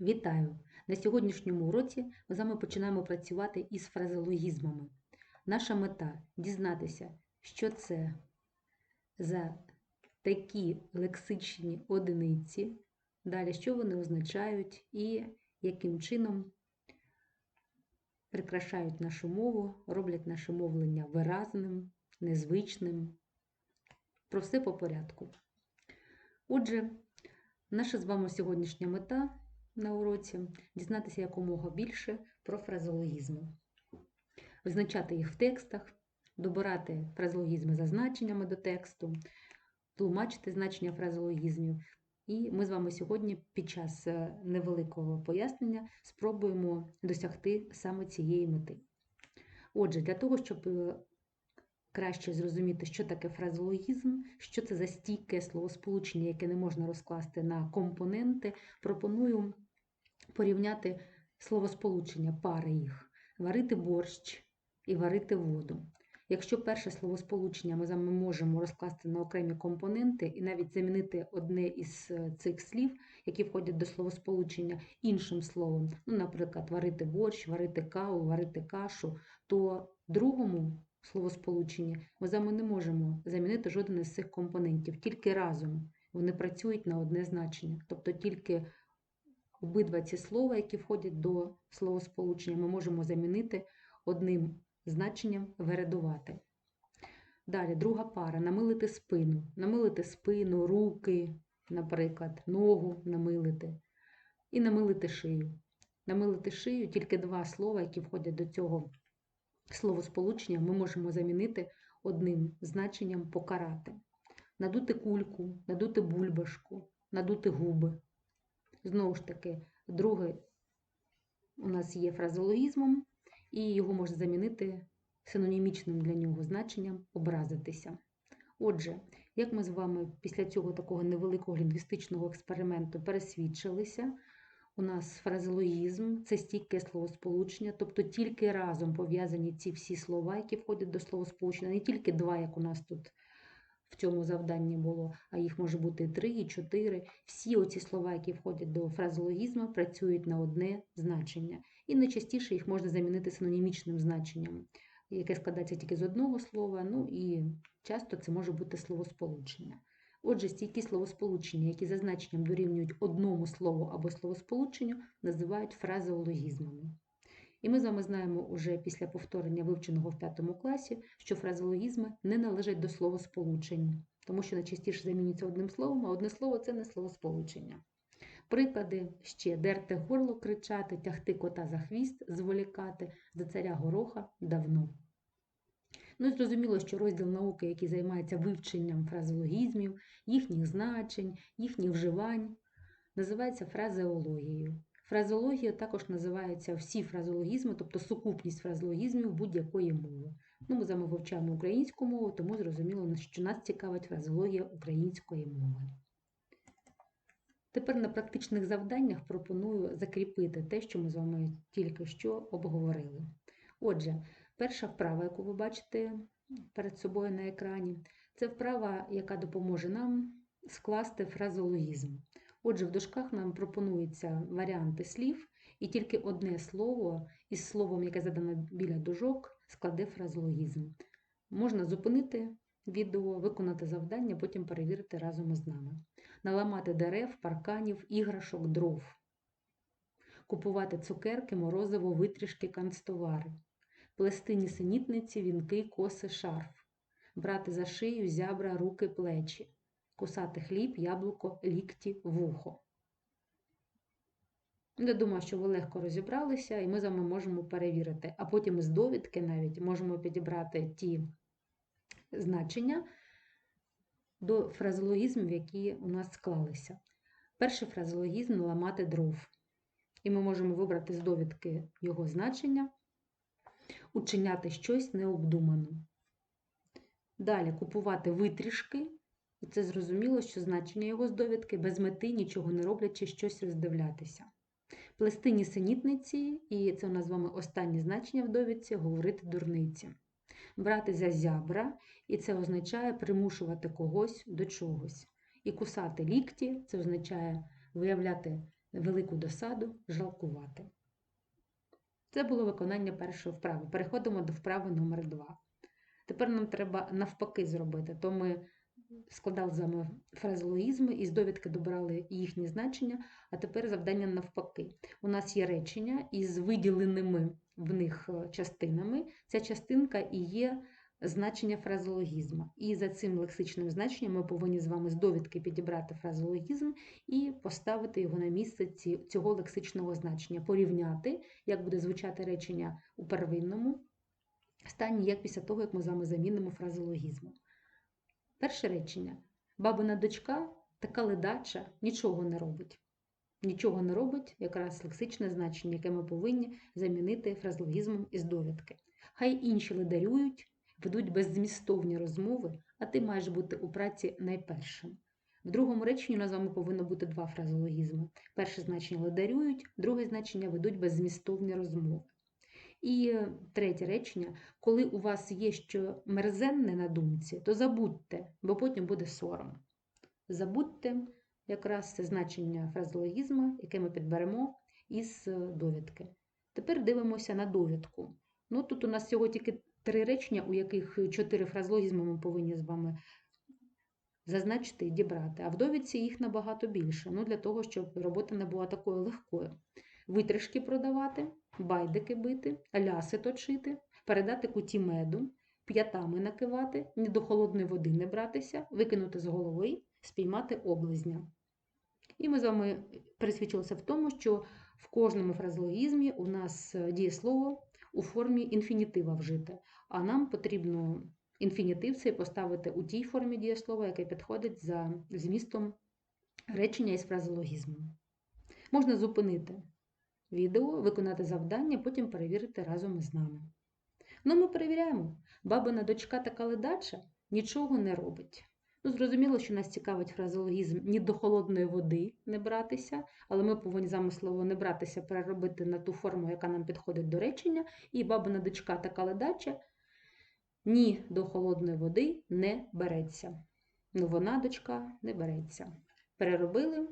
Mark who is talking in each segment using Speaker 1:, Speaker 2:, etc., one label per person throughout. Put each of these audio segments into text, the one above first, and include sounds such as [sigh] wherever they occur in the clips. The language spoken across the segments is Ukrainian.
Speaker 1: Вітаю! На сьогоднішньому уроці ми з вами починаємо працювати із фразеологізмами. Наша мета дізнатися, що це за такі лексичні одиниці, далі, що вони означають і яким чином прикрашають нашу мову, роблять наше мовлення виразним, незвичним. Про все по порядку. Отже, наша з вами сьогоднішня мета на уроці дізнатися якомога більше про фразеологізми, визначати їх в текстах, добирати фразеологізми за значеннями до тексту, тлумачити значення фразеологізмів. І ми з вами сьогодні під час е, невеликого пояснення спробуємо досягти саме цієї мети. Отже, для того, щоб е, краще зрозуміти, що таке фразеологізм, що це за стійке словосполучення, яке не можна розкласти на компоненти, пропоную порівняти словосполучення, пари їх, варити борщ і варити воду. Якщо перше словосполучення ми можемо розкласти на окремі компоненти і навіть замінити одне із е, цих слів, які входять до словосполучення іншим словом, ну, наприклад, варити борщ, варити каву, варити кашу, то другому словосполученні ми не можемо замінити жоден із цих компонентів, тільки разом вони працюють на одне значення. Тобто тільки обидва ці слова, які входять до словосполучення, ми можемо замінити одним значенням вирадувати. Далі, друга пара намилити спину. Намилити спину, руки, наприклад, ногу намилити. І намилити шию. Намилити шию тільки два слова, які входять до цього словосполучення, ми можемо замінити одним значенням покарати. Надути кульку, надути бульбашку, надути губи. Знову ж таки, друге у нас є фразеологізмом, і його можна замінити синонімічним для нього значенням образитися. Отже, як ми з вами після цього такого невеликого лінгвістичного експерименту пересвідчилися, у нас фразеологізм це стійке словосполучення, тобто тільки разом пов'язані ці всі слова, які входять до словосполучення, не тільки два, як у нас тут в цьому завданні було, а їх може бути три, і чотири. Всі оці слова, які входять до фразеологізму, працюють на одне значення. І найчастіше їх можна замінити синонімічним значенням, яке складається тільки з одного слова, ну і часто це може бути словосполучення. Отже, стійкі словосполучення, які за значенням дорівнюють одному слову або словосполученню, називають фразеологізмами. І ми з вами знаємо уже після повторення вивченого в п'ятому класі, що фразеологізми не належать до словосполучень, тому що найчастіше замінюється одним словом, а одне слово це не словосполучення. Приклади ще дерти горло кричати, тягти кота за хвіст, зволікати, за царя гороха давно. Ну зрозуміло, що розділ науки, який займається вивченням фразеологізмів, їхніх значень, їхніх вживань, називається фразеологією. Фразеологією також називаються всі фразеологізми, тобто сукупність фразеологізмів будь-якої мови. Ну, Ми з вами вивчаємо українську мову, тому зрозуміло, що нас цікавить фразеологія української мови. Тепер на практичних завданнях пропоную закріпити те, що ми з вами тільки що обговорили. Отже, Перша вправа, яку ви бачите перед собою на екрані, це вправа, яка допоможе нам скласти фразеологізм. Отже, в дужках нам пропонуються варіанти слів, і тільки одне слово із словом, яке задано біля дужок, складе фразеологізм. Можна зупинити відео, виконати завдання, потім перевірити разом із нами. Наламати дерев, парканів, іграшок, дров. Купувати цукерки, морозиво, витрішки, канцтовари плести нісенітниці, вінки, коси, шарф, брати за шию, зябра, руки, плечі, кусати хліб, яблуко, лікті, вухо. Я думаю, що ви легко розібралися, і ми з вами можемо перевірити. А потім із довідки навіть можемо підібрати ті значення до фразеологізмів, які у нас склалися. Перший фразеологізм ламати дров. І ми можемо вибрати з довідки його значення учиняти щось необдумано. Далі купувати витрішки, це зрозуміло, що значення його з довідки без мети нічого не роблячи щось роздивлятися. Плести нісенітниці, і це у нас з вами останнє значення в довідці говорити дурниці. Брати за зябра, і це означає примушувати когось до чогось. І кусати лікті це означає виявляти велику досаду, жалкувати. Це було виконання першої вправи. Переходимо до вправи номер 2. Тепер нам треба навпаки зробити. То ми складали з вами фразеологізми і з довідки добрали їхні значення, а тепер завдання навпаки. У нас є речення із виділеними в них е, частинами. Ця частинка і є значення фразеологізму. І за цим лексичним значенням ми повинні з вами з довідки підібрати фразеологізм і поставити його на місце цього лексичного значення, порівняти, як буде звучати речення у первинному стані, як після того, як ми з вами замінимо фразеологізмом. Перше речення. Бабина дочка така ледача, нічого не робить. Нічого не робить, якраз лексичне значення, яке ми повинні замінити фразеологізмом із довідки. Хай інші ледарюють, ведуть беззмістовні розмови, а ти маєш бути у праці найпершим. В другому реченні у нас з вами повинно бути два фразеологізми. Перше значення ледарюють, друге значення ведуть беззмістовні розмови. І е, третє речення: коли у вас є що мерзенне на думці, то забудьте, бо потім буде сором. Забудьте якраз це значення фразеологізму, яке ми підберемо із е, довідки. Тепер дивимося на довідку. Ну, тут у нас всього тільки три речення, у яких чотири фразеологізми ми повинні з вами зазначити і дібрати. А в довідці їх набагато більше. Ну, для того, щоб робота не була такою легкою. Витрішки продавати, байдики бити, ляси точити, передати куті меду, п'ятами накивати, ні до холодної води не братися, викинути з голови, спіймати облизня. І ми з вами пересвідчилися в тому, що в кожному фразеологізмі у нас е, дієслово у формі інфінітива вжите, а нам потрібно інфінітив цей поставити у тій формі дієслова, яке підходить за змістом речення із фразеологізмом. Можна зупинити відео, виконати завдання, потім перевірити разом із нами. Ну, ми перевіряємо. Бабина дочка така ледача нічого не робить. Ну, зрозуміло, що нас цікавить фразеологізм ні до холодної води не братися, але ми повинні замислово не братися, переробити на ту форму, яка нам підходить до речення, і бабина дочка така ледача ні до холодної води не береться. Ну, вона, дочка, не береться. Переробили,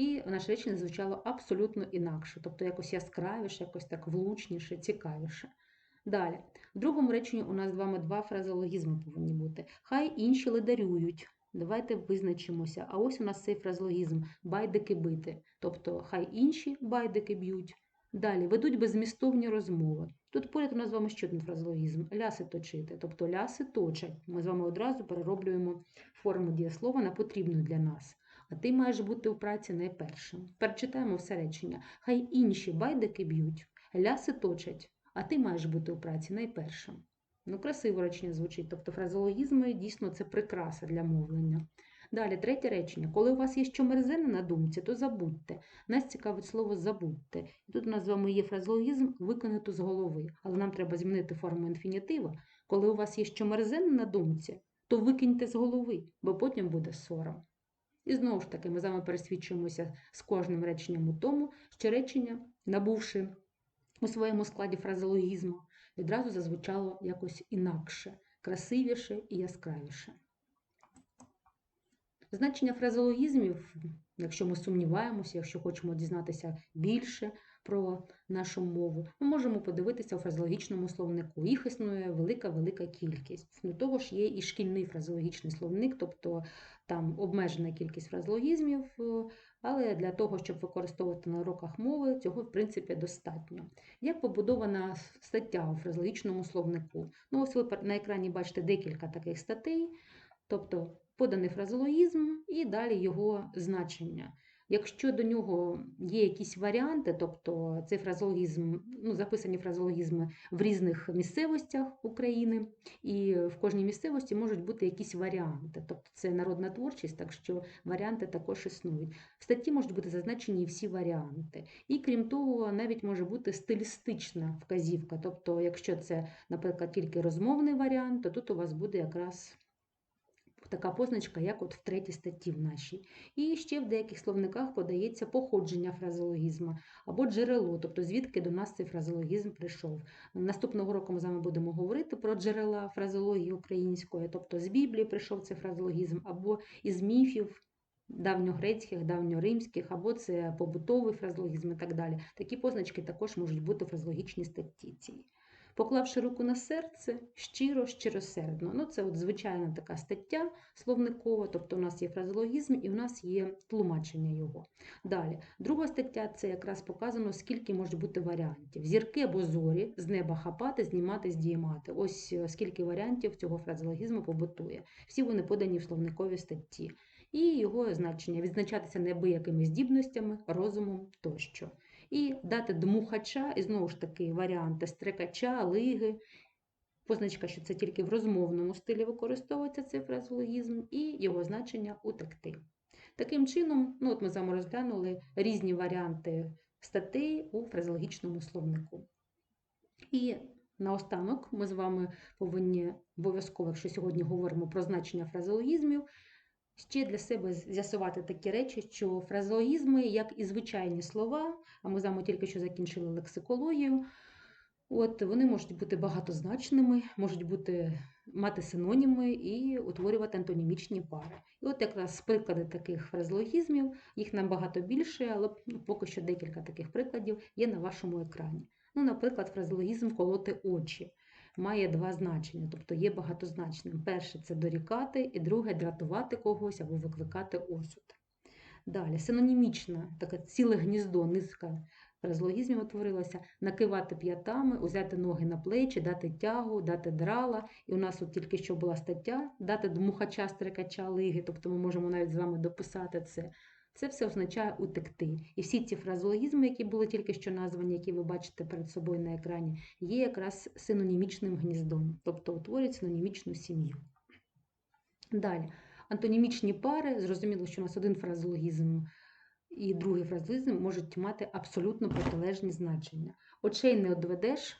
Speaker 1: і наше речення звучало абсолютно інакше, тобто якось яскравіше, якось так влучніше, цікавіше. Далі, в другому реченні у нас з вами два фразеологізми повинні бути. Хай інші ледарюють. Давайте визначимося. А ось у нас цей фразеологізм байдики бити. Тобто, хай інші байдики б'ють. Далі ведуть беззмістовні розмови. Тут поряд у нас з вами ще один фразеологізм ляси точити. Тобто ляси точать. Ми з вами одразу перероблюємо форму дієслова на потрібну для нас. А ти маєш бути у праці найпершим. Перечитаємо все речення. Хай інші байдики б'ють, ляси точать, а ти маєш бути у праці найпершим. Ну, красиво речення звучить. Тобто фразеологізми дійсно це прикраса для мовлення. Далі, третє речення. Коли у вас є що мерзене на думці, то забудьте. Нас цікавить слово забудьте. І тут у нас з вами є фразеологізм виконати з голови. Але нам треба змінити форму інфінітива. Коли у вас є що мерзене на думці, то викиньте з голови, бо потім буде сором. І знову ж таки, ми з вами пересвідчуємося з кожним реченням у тому, що речення, набувши у своєму складі фразеологізму, відразу зазвучало якось інакше, красивіше і яскравіше. Значення фразеологізмів, якщо ми сумніваємося, якщо хочемо дізнатися більше про нашу мову, ми можемо подивитися у фразеологічному словнику. Їх існує велика-велика кількість. До того ж, є і шкільний фразеологічний словник, тобто там обмежена кількість фразеологізмів, е, але для того, щоб використовувати на уроках мови, цього в принципі достатньо. Як побудована стаття у фразеологічному словнику? Ну, ось ви на екрані бачите декілька таких статей, тобто поданий фразеологізм і далі його значення. Якщо до нього є якісь варіанти, тобто цей фразеологізм, ну, записані фразеологізми в різних місцевостях України, і в кожній місцевості можуть бути якісь варіанти. Тобто це народна творчість, так що варіанти також існують. В статті можуть бути зазначені всі варіанти. І крім того, навіть може бути стилістична вказівка. Тобто, якщо це, наприклад, тільки розмовний варіант, то тут у вас буде якраз така позначка, як от в третій статті в нашій. І ще в деяких словниках подається походження фразеологізму або джерело, тобто звідки до нас цей фразеологізм прийшов. Наступного року ми з вами будемо говорити про джерела фразеології української, тобто з Біблії прийшов цей фразеологізм, або із міфів. давньогрецьких, давньоримських, або це побутовий фразеологізм і так далі. Такі позначки також можуть бути в фразеологічній статті. Поклавши руку на серце, щиро, щиросердно. Ну, це от звичайна така стаття словникова, тобто у нас є фразеологізм і у нас є тлумачення його. Далі, друга стаття це якраз показано, скільки може бути варіантів. Зірки або зорі з неба хапати, знімати, здіймати. Ось е, скільки варіантів цього фразеологізму побутує. Всі вони подані в словниковій статті. І його значення відзначатися неабиякими здібностями, розумом тощо. І дати дмухача, і знову ж таки варіанти стрикача, лиги. Позначка, що це тільки в розмовному стилі використовується цей фразеологізм, і його значення утекти. Таким чином, ну от ми з вами розглянули різні варіанти статей у фразеологічному словнику. І наостанок ми з вами повинні обов'язково, якщо сьогодні говоримо про значення фразеологізмів, ще для себе з'ясувати такі речі, що фразеологізми, як і звичайні слова, а ми з вами тільки що закінчили лексикологію, от вони можуть бути багатозначними, можуть бути мати синоніми і утворювати антонімічні пари. І от якраз приклади таких фразеологізмів, їх набагато більше, але поки що декілька таких прикладів є на вашому екрані. Ну, Наприклад, фразеологізм колоти очі має два значення, тобто є багатозначним. Перше це дорікати, і друге дратувати когось або викликати осуд. Далі, синонімічна, таке ціле гніздо, низка фразеологізмів утворилася, накивати п'ятами, узяти ноги на плечі, дати тягу, дати драла. І у нас от тільки що була стаття, дати дмухача, стрикача, лиги, тобто ми можемо навіть з вами дописати це. Це все означає утекти. І всі ці фразеологізми, які були тільки що названі, які ви бачите перед собою на екрані, є якраз синонімічним гніздом, тобто утворюють синонімічну сім'ю. Далі, антонімічні пари, зрозуміло, що у нас один фразеологізм і другий фразеологізм можуть мати абсолютно протилежні значення. Очей не одведеш,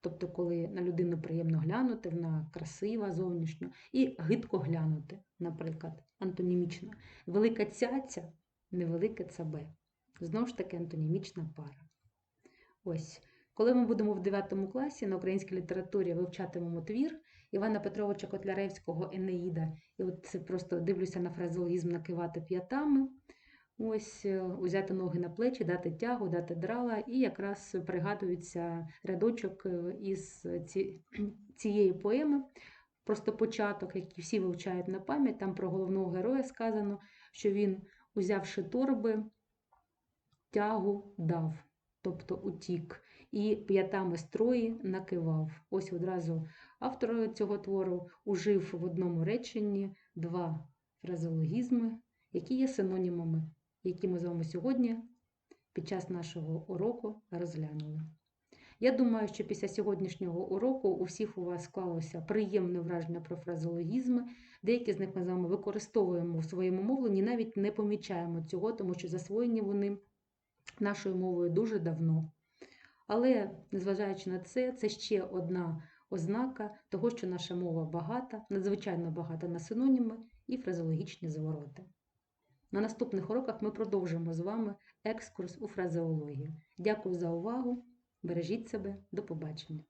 Speaker 1: тобто, коли на людину приємно глянути, вона красива зовнішньо, і гидко глянути, наприклад, антонімічно. Велика цяця, невелике цабе. Знову ж таки, антонімічна пара. Ось. Коли ми будемо в 9 класі на українській літературі вивчатимемо твір Івана Петровича Котляревського Енеїда, і от це просто дивлюся на фразеологізм накивати п'ятами. Ось е, узяти ноги на плечі, дати тягу, дати драла, і якраз пригадується рядочок е, із [clears throat] цієї поеми. Просто початок, який всі вивчають на пам'ять, там про головного героя сказано, що він, узявши торби, тягу дав, тобто утік, і п'ятами строї накивав. Ось одразу автор цього твору ужив в одному реченні два фразеологізми, які є синонімами які ми з вами сьогодні під час нашого уроку розглянули. Я думаю, що після сьогоднішнього уроку у всіх у вас склалося приємне враження про фразеологізми. Деякі з них ми з вами використовуємо в своєму мовленні, навіть не помічаємо цього, тому що засвоєні вони нашою мовою дуже давно. Але, незважаючи на це, це ще одна ознака того, що наша мова багата, надзвичайно багата на синоніми і фразеологічні звороти. На наступних уроках ми продовжимо з вами екскурс у фразеологію. Дякую за увагу! Бережіть себе, до побачення!